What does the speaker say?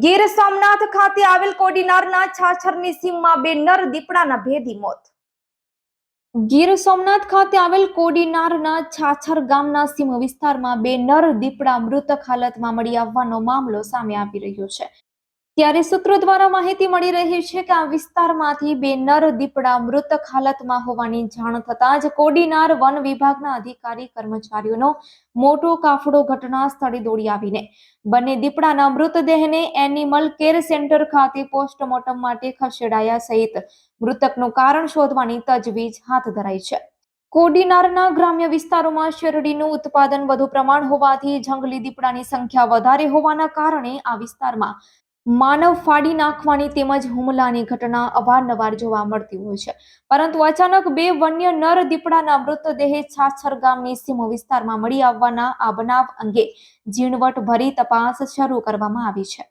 ગીર સોમનાથ ખાતે આવેલ કોડીનારના છાછરની સીમમાં બે નર દીપડાના ભેદી મોત. ગીર સોમનાથ ખાતે આવેલ કોડીનારના છાછર ગામના સીમ વિસ્તારમાં બે નર દીપડા મૃતક હાલતમાં મળી આવવાનો મામલો સામે આવી રહ્યો છે. ત્યારે સૂત્રો દ્વારા માહિતી મળી રહી છે કે આ વિસ્તારમાંથી બે નર દીપડા મૃતક હાલતમાં હોવાની જાણ થતાં જ કોડીનાર વન વિભાગના અધિકારી કર્મચારીઓનો મોટો કાફડો ઘટના સ્થળે દોડી આવીને. બંને દીપડાના મૃતદેહને એનિમલ કેર સેન્ટર ખાતે પોસ્ટમોર્ટમ માટે ખસેડાયા સહિત મૃતકનું કારણ શોધવાની તજવીજ હાથ ધરાઈ છે. કોડીનારના ગ્રામ્ય વિસ્તારોમાં શેરડીનું ઉત્પાદન વધુ પ્રમાણ હોવાથી જંગલી દીપડાની સંખ્યા વધારે હોવાના કારણે આ વિસ્તારમાં માનવ ફાડી નાખવાની તેમજ હુમલાની ઘટના અવારનવાર જોવા મળતી હોય છે. પરંતુ અચાનક બે વન્ય નર દીપડાના મૃતદેહ છાછર ગામની સીમો વિસ્તારમાં મળી આવવાના આ બનાવ અંગે ઝીણવટ ભરી તપાસ શરૂ કરવામાં આવી છે.